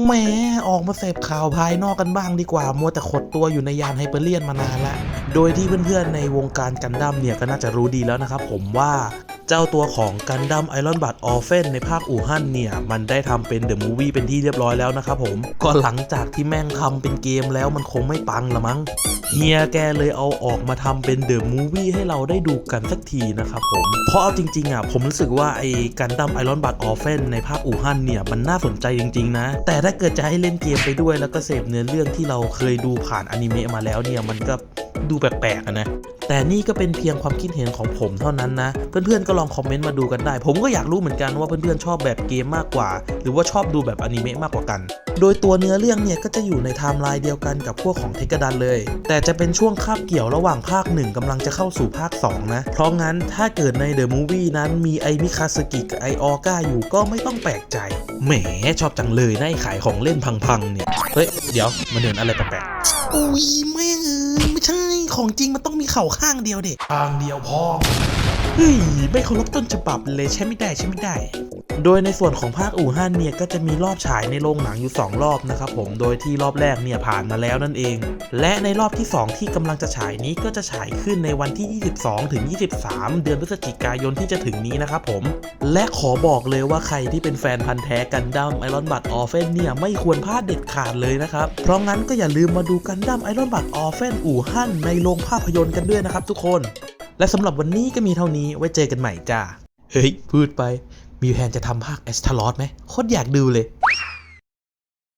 แหมออกมาเสพข่าวภายนอกกันบ้างดีกว่า มัวแต่ขดตัวอยู่ในยานไฮเปอร์เลียนมานานละ โดยที่เพื่อนๆในวงการกันดั้มเนี่ยก็น่าจะรู้ดีแล้วนะครับผมว่า เจ้าตัวของกันดั้มไอรอนบัตออฟเฟนในภาคอู่ฮั่นเนี่ย มันได้ทำเป็นเดอะมูวี่เป็นที่เรียบร้อยแล้วนะครับผม ก็หลังจากที่แม่งทำเป็นเกมแล้วมันคงไม่ปังละมั้ง เฮียแกเลยเอาออกมาทำเป็นเดอะมูวี่ให้เราได้ดูกันสักทีนะครับผม เพราะเอาจริงๆอะผมรู้สึกว่าไอ้กันดั้มไอรอนบัตออฟเฟนในภาคอู่ฮั่นเนี่ย มันน่าสนใจจริงๆนะ แต่ถ้าเกิดจะให้เล่นเกมไปด้วยแล้วก็เสพเนื้อเรื่องที่เราเคยดูผ่านอนิเมะมาแล้วเนี่ยมันก็ ดูแปลกๆนะแต่นี่ก็เป็นเพียงความคิดเห็นของผมเท่านั้นนะ เพื่อนๆก็ลองคอมเมนต์มาดูกันได้ ผมก็อยากรู้เหมือนกันว่าเพื่อนๆชอบแบบเกมมากกว่า หรือว่าชอบดูแบบอนิเมะมากกว่ากัน โดยตัวเนื้อเรื่องเนี่ยก็จะอยู่ในไทม์ไลน์เดียวกันกับพวกของเทกดันเลย แต่จะเป็นช่วงคาบเกี่ยวระหว่างภาค 1กำลังจะเข้าสู่ภาค 2 นะ เพราะงั้นถ้าเกิดในเดอะมูฟวี่นั้นมีไอมิคาสกิกับไอออก้าอยู่ก็ไม่ต้องแปลกใจ แหมชอบจังเลยนะไอขายของเล่นพังๆเนี่ย เฮ้ย เดี๋ยวมันเดินอะไรแปลกๆอุ้ยแม่งเอ้ย ไม่ใช่ของจริงมันต้องมีเข่าข้างเดียวเด็กข้างเดียวพอเฮ้ยไม่เคารพต้นฉบับเลยใช่ไม่ได้ใช่ไม่ได้ โดยในส่วนของภาคอู่ฮั่นเนี่ยก็จะมีรอบฉายในโรงหนังอยู่ 2 รอบนะครับผม โดยที่รอบแรกเนี่ยผ่านมาแล้วนั่นเอง และในรอบที่ 2 ที่กำลังจะฉายนี้ก็จะฉายขึ้นในวันที่ 22 ถึง 23 เดือนพฤศจิกายนที่จะถึงนี้นะครับผม และขอบอกเลยว่าใครที่เป็นแฟนพันธ์แท้กันดั้มไอรอนบัตออฟเฟนเนี่ยไม่ควรพลาดเด็ดขาดเลยนะครับ เพราะงั้นก็อย่าลืมมาดูกันดั้มไอรอนบัตออฟเฟนอู่ฮั่นในโรงภาพยนตร์กันด้วยนะครับทุกคน และสำหรับวันนี้ก็มีเท่านี้ไว้เจอกันใหม่จ้าเฮ้ยพูดไป มีแผนจะทำภาคแอสทารอสไหมโคตรอยากดูเลย